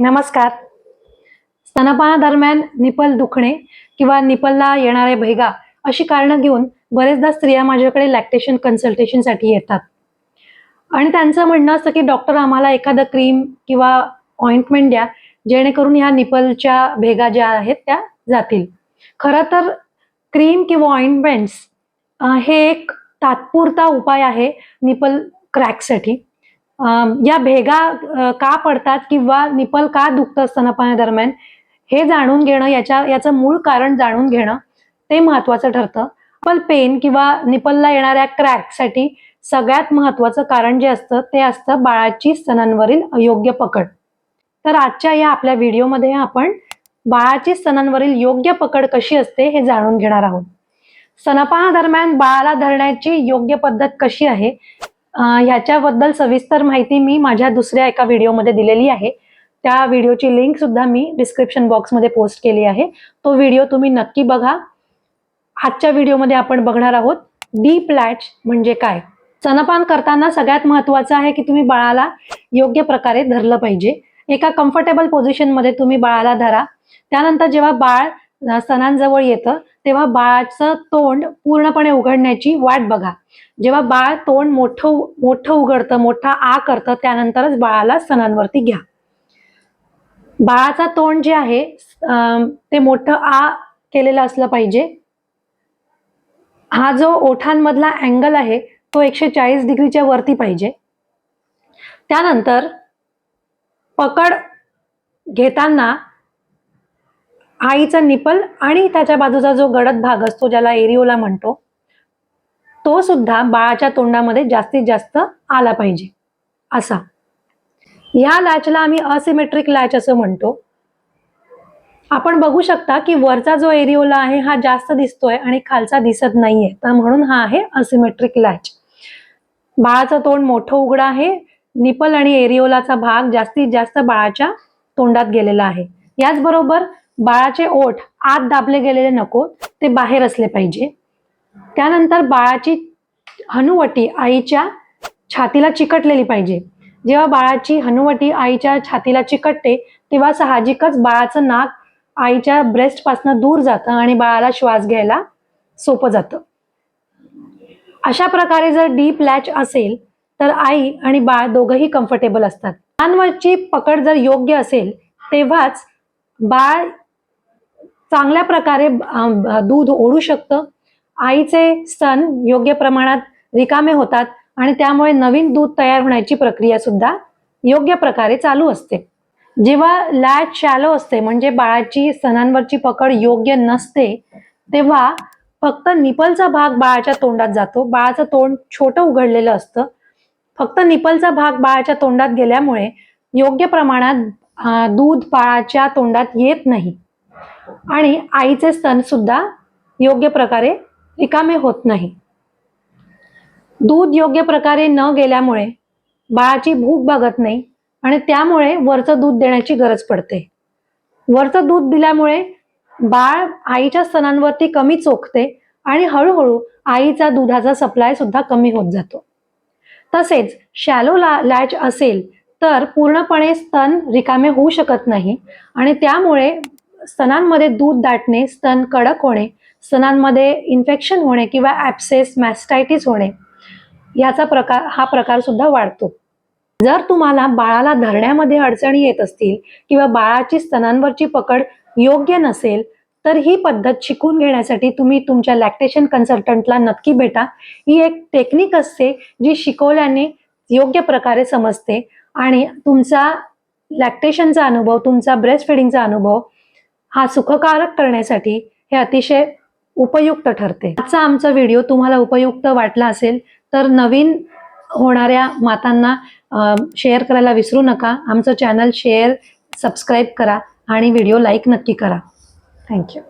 नमस्कार. स्तनपानादरम्यान निपल दुखणे किंवा निपलला येणारे भेगा अशी कारणं घेऊन बरेचदा स्त्रिया माझ्याकडे लॅक्टेशन कन्सल्टेशनसाठी येतात. आणि त्यांचं म्हणणं असतं की डॉक्टर आम्हाला एखादं क्रीम किंवा ऑइंटमेंट द्या जेणेकरून ह्या निपलच्या भेगा ज्या आहेत त्या जातील. खरं तर क्रीम किंवा ऑइंटमेंट्स हे एक तात्पुरता उपाय आहे निपल क्रॅकसाठी. या भेगा का पडतात किंवा निपल का दुखतं स्तनपानादरम्यान हे जाणून घेणं याच्या याचं मूळ कारण जाणून घेणं ते महत्वाचं ठरतं. निपल पेन किंवा निपलला येणाऱ्या क्रॅकसाठी सगळ्यात महत्वाचं कारण जे असतं ते असतं बाळाची स्तनांवरील अयोग्य पकड. तर आजच्या या आपल्या व्हिडिओमध्ये आपण बाळाची स्तनांवरील योग्य पकड कशी असते हे जाणून घेणार आहोत. स्तनपानादरम्यान बाळाला धरण्याची योग्य पद्धत कशी आहे ह्याच्याबद्दल सविस्तर माहिती मी माझ्या दुसऱ्या एका व्हिडिओमध्ये दिलेली आहे. त्या व्हिडिओची लिंक सुद्धा मी डिस्क्रिप्शन बॉक्समध्ये पोस्ट केली आहे. तो व्हिडिओ तुम्ही नक्की बघा. आजच्या व्हिडिओमध्ये आपण बघणार आहोत डीप लॅच म्हणजे काय? स्तनपान करताना सगळ्यात महत्वाचं आहे की तुम्ही बाळाला योग्य प्रकारे धरलं पाहिजे. एका कम्फर्टेबल पोझिशनमध्ये तुम्ही बाळाला धरा. त्यानंतर जेव्हा बाळ सणांजवळ येतं तेव्हा बाळाचं तोंड पूर्णपणे उघडण्याची वाट बघा. जेव्हा बाळ तोंड मोठं मोठं उघडतं मोठा आ करतं त्यानंतरच बाळाला सणांवरती घ्या. बाळाचा तोंड जे आहे अं, ते मोठं आ केलेलं असलं पाहिजे. हा जो ओठांमधला अँगल आहे तो एकशे चाळीस डिग्रीच्या वरती पाहिजे. त्यानंतर पकड घेताना आईचा निपल आणि त्याच्या बाजूचा जो गडद भाग असतो ज्याला एरिओला म्हणतो तो सुद्धा बाळाच्या तोंडामध्ये जास्तीत जास्त आला पाहिजे. असा. या लॅचला आम्ही असिमेट्रिक लॅच असं म्हणतो. आपण बघू शकता की वरचा जो एरिओला आहे हा जास्त दिसतोय आणि खालचा दिसत नाहीये. तर म्हणून हा आहे असिमेट्रिक लॅच. बाळाचं तोंड मोठं उघडं आहे. निपल आणि एरिओलाचा भाग जास्तीत जास्त बाळाच्या तोंडात गेलेला आहे. याचबरोबर बाळाचे ओठ आत दाबले गेलेले नको ते बाहेर असले पाहिजे. त्यानंतर बाळाची हनुवटी आईच्या छातीला चिकटलेली पाहिजे. जेव्हा बाळाची हनुवटी आईच्या छातीला चिकटते तेव्हा साहजिकच बाळाचं नाक आईच्या ब्रेस्टपासून दूर जातं आणि बाळाला श्वास घ्यायला सोपं जातं. अशा प्रकारे जर डीप लॅच असेल तर आई आणि बाळ दोघंही कम्फर्टेबल असतात. कानावरची पकड जर योग्य असेल तेव्हाच बाळ चांगल्या प्रकारे दूध ओढू शकतं. आईचे स्तन योग्य प्रमाणात रिकामे होतात आणि त्यामुळे नवीन दूध तयार होण्याची प्रक्रिया सुद्धा योग्य प्रकारे चालू असते. जेव्हा लॅच शॅलो असते म्हणजे बाळाची स्तनांवरची पकड योग्य नसते तेव्हा फक्त निपलचा भाग बाळाच्या तोंडात जातो. बाळाचं तोंड छोटं उघडलेलं असतं. फक्त निपलचा भाग बाळाच्या तोंडात गेल्यामुळे योग्य प्रमाणात दूध बाळाच्या तोंडात येत नाही. आणि आईचे स्तन सुद्धा योग्य प्रकारे रिकामे होत नाही. दूध योग्य प्रकारे न गेल्यामुळे बाळाची भूक भागत नाही आणि त्यामुळे वरचं दूध देण्याची गरज पडते. वरचं दूध दिल्यामुळे बाळ आईच्या स्तनांवरती कमी चोखते आणि हळूहळू आईचा दुधाचा सप्लाय सुद्धा कमी होत जातो. तसेच शॅलो ला लॅच असेल तर पूर्णपणे स्तन रिकामे होऊ शकत नाही आणि त्यामुळे स्तनांमध्ये दूध दाटणे स्तन कडक होणे स्तनांमध्ये इन्फेक्शन होणे किंवा ॲप्सेस मॅस्टायटिस होणे याचा प्रकार हा प्रकार सुद्धा वाढतो. जर तुम्हाला बाळाला धरण्यामध्ये अडचणी येत असतील किंवा बाळाची स्तनांवरची पकड योग्य नसेल तर ही पद्धत शिकून घेण्यासाठी तुम्ही तुमच्या लॅक्टेशन कन्सल्टंटला नक्की भेटा. ही एक टेक्निक असते जी शिकवल्याने योग्य प्रकारे समजते आणि तुमचा लॅक्टेशनचा अनुभव तुमचा ब्रेस्ट फिडिंगचा अनुभव हा सुखकारक करण्यासाठी हे अतिशय उपयुक्त ठरते. आजचा आमचा व्हिडिओ तुम्हाला उपयुक्त वाटला असेल तर नवीन होणाऱ्या मातांना शेअर करायला विसरू नका. आमचं चॅनल शेअर सबस्क्राईब करा आणि व्हिडिओ लाईक नक्की करा. थँक्यू